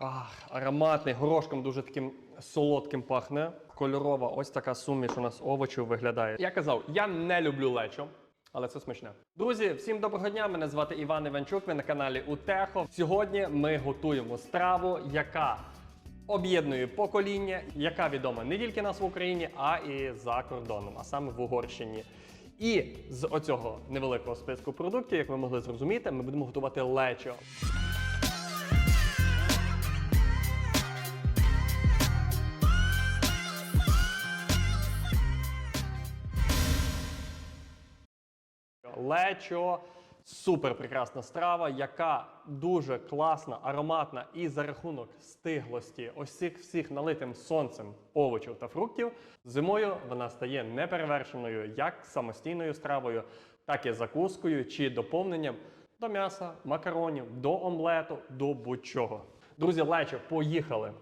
Ах, ароматний, горошком дуже таким солодким пахне. Кольорова, ось така суміш у нас овочів виглядає. Я казав, я не люблю лечо. Але це смачне. Друзі, всім доброго дня! Мене звати Іван Іванчук. Ви на каналі Утехо. Сьогодні ми готуємо страву, яка об'єднує покоління, яка відома не тільки нас в Україні, а і за кордоном, а саме в Угорщині. І з оцього невеликого списку продуктів, як ви могли зрозуміти, ми будемо готувати лечо. Лечо супер прекрасна страва, яка дуже класна, ароматна і за рахунок стиглості ось всіх налитим сонцем овочів та фруктів. Зимою вона стає неперевершеною як самостійною стравою, так і закускою чи доповненням до м'яса, макаронів, до омлету, до будь-чого. Друзі, лечо, поїхали!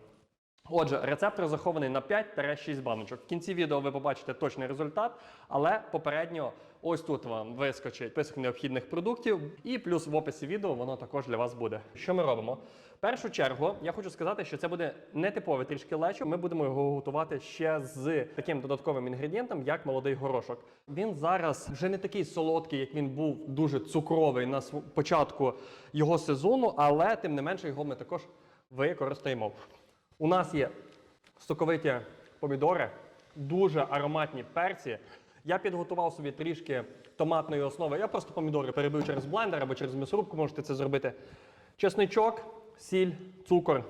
Отже, рецепт розрахований на 5-6 баночок. В кінці відео ви побачите точний результат, але попередньо ось тут вам вискочить список необхідних продуктів, і плюс в описі відео воно також для вас буде. Що ми робимо? В першу чергу я хочу сказати, що це буде не типове трішки лечо. Ми будемо його готувати ще з таким додатковим інгредієнтом, як молодий горошок. Він зараз вже не такий солодкий, як він був дуже цукровий на початку його сезону, але тим не менше його ми також використаємо. У нас є соковиті помідори, дуже ароматні перці. Я підготував собі трішки томатної основи. Я просто помідори перебив через блендер або через м'ясорубку, можете це зробити. Чесничок, сіль, цукор.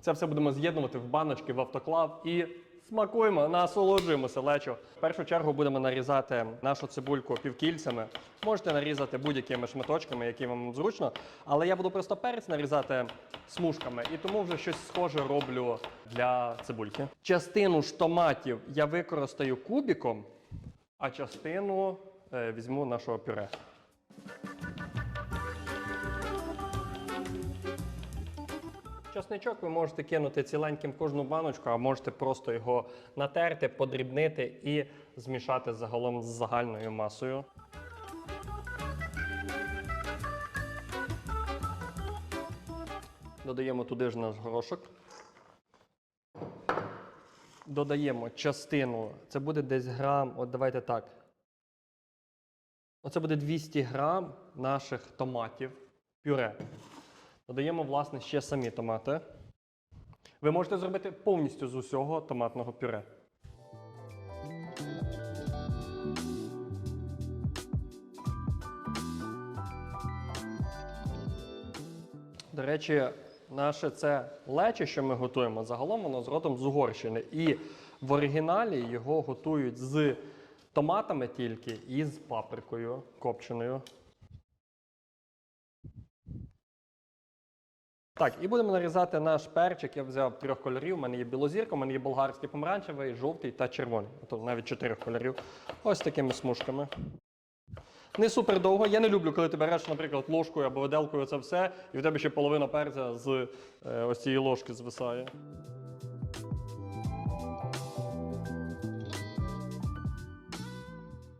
Це все будемо з'єднувати в баночки, в автоклав і смакуємо, насолоджуємося лечо. В першу чергу будемо нарізати нашу цибульку півкільцями. Можете нарізати будь-якими шматочками, які вам зручно. Але я буду просто перець нарізати смужками, і тому вже щось схоже роблю для цибульки. Частину ж томатів я використаю кубіком, а частину е, візьму нашого пюре. Часничок ви можете кинути ціленьким кожну баночку, а можете просто його натерти, подрібнити і змішати загалом з загальною масою. Додаємо туди ж наш горошок. Додаємо частину. Це буде десь грам, от давайте так. Оце буде 200 грам наших томатів пюре. Додаємо, власне, ще самі томати. Ви можете зробити повністю з усього томатного пюре. До речі, наше це лече, що ми готуємо, загалом воно з родом з Угорщини. І в оригіналі його готують з томатами тільки і з паприкою копченою. Так, і будемо нарізати наш перчик. Я взяв трьох кольорів. У мене є білозірка, у мене є болгарський помаранчевий, жовтий та червоний. Тобто навіть чотирьох кольорів. Ось такими смужками. Не супер довго. Я не люблю, коли ти береш, наприклад, ложкою або виделкою це все, і в тебе ще половина перця з е, ось цієї ложки звисає.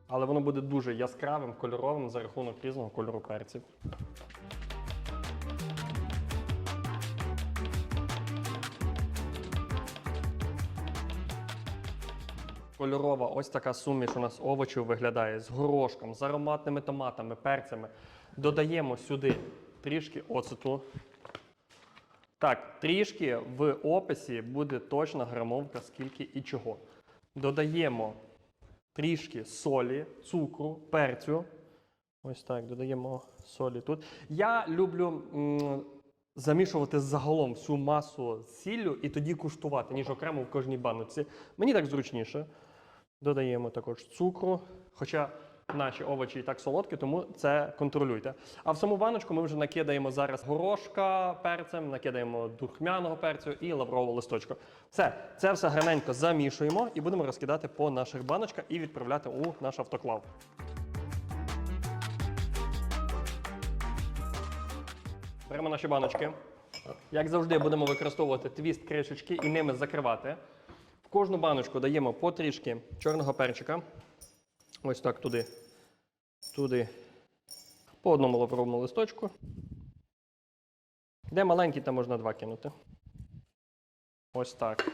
Але воно буде дуже яскравим, кольоровим за рахунок різного кольору перців. Кольорова, ось така суміш у нас овочів виглядає з горошком, з ароматними томатами, перцями. Додаємо сюди трішки оцету. Так, трішки в описі буде точна грамовка, скільки і чого. Додаємо трішки солі, цукру, перцю. Ось так, додаємо солі тут. Я люблю замішувати загалом всю масу з сіллю і тоді куштувати, ніж окремо в кожній баночці. Мені так зручніше. Додаємо також цукру, хоча наші овочі і так солодкі, тому це контролюйте. А в саму баночку ми вже накидаємо зараз горошка перцем, накидаємо духмяного перцю і лаврового листочку. Все, це все гарненько замішуємо і будемо розкидати по наших баночках і відправляти у наш автоклав. Беремо наші баночки. Як завжди, будемо використовувати твіст кришечки і ними закривати. Кожну баночку даємо по трішки чорного перчика. Ось так туди. Туди. По одному лавровому листочку. Де маленький, там можна два кинути. Ось так.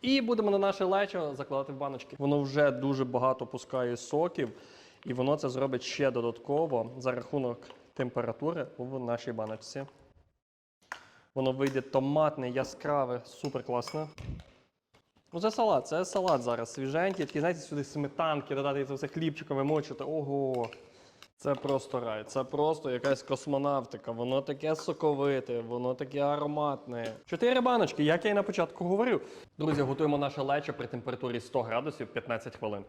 І будемо на наше лечо закладати в баночки. Воно вже дуже багато пускає соків, і воно це зробить ще додатково за рахунок температури в нашій баночці. Воно вийде томатне, яскраве, супер класне. Ну, це салат, це салат зараз свіженький, такий, знаєте, сюди сметанки, додати це все хлібчиком вимочити. Ого! Це просто рай, це просто якась космонавтика. Воно таке соковите, воно таке ароматне. Чотири баночки, як я і на початку говорив. Друзі, готуємо наше лечо при температурі 100 градусів 15 хвилин.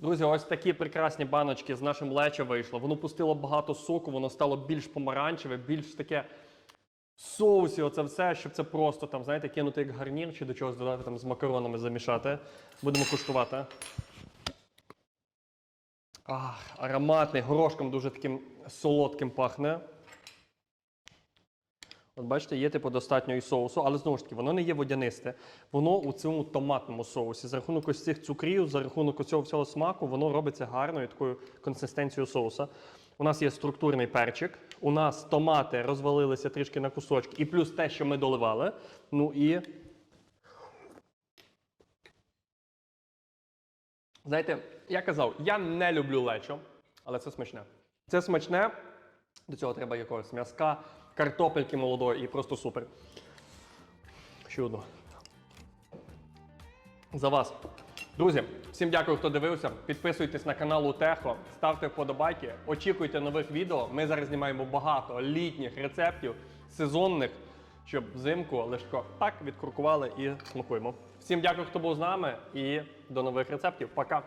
Друзі, ось такі прекрасні баночки з нашим лечо вийшло. Воно пустило багато соку, воно стало більш помаранчеве, більш таке соусі, оце все, щоб це просто там, знаєте, кинути як гарнір чи до чогось додати там з макаронами замішати. Будемо куштувати. Ах, ароматний, горошком дуже таким солодким пахне. От бачите, є типу достатньо і соусу, але знову ж таки, воно не є водянисте. Воно у цьому томатному соусі. За рахунок ось цих цукрів, за рахунок цього всього смаку, воно робиться гарною такою консистенцією соуса. У нас є структурний перчик, у нас томати розвалилися трішки на кусочки, і плюс те, що ми доливали. Ну і. Знаєте, я казав, я не люблю лечо, але це смачне. Це смачне. До цього треба якогось м'язка, картопельки молодої і просто супер. Чудо. За вас. Друзі, всім дякую, хто дивився. Підписуйтесь на канал Утехо, ставте вподобайки, очікуйте нових відео. Ми зараз знімаємо багато літніх рецептів, сезонних, щоб взимку лишко так відкуркували і смакуємо. Всім дякую, хто був з нами, і до нових рецептів. Пока!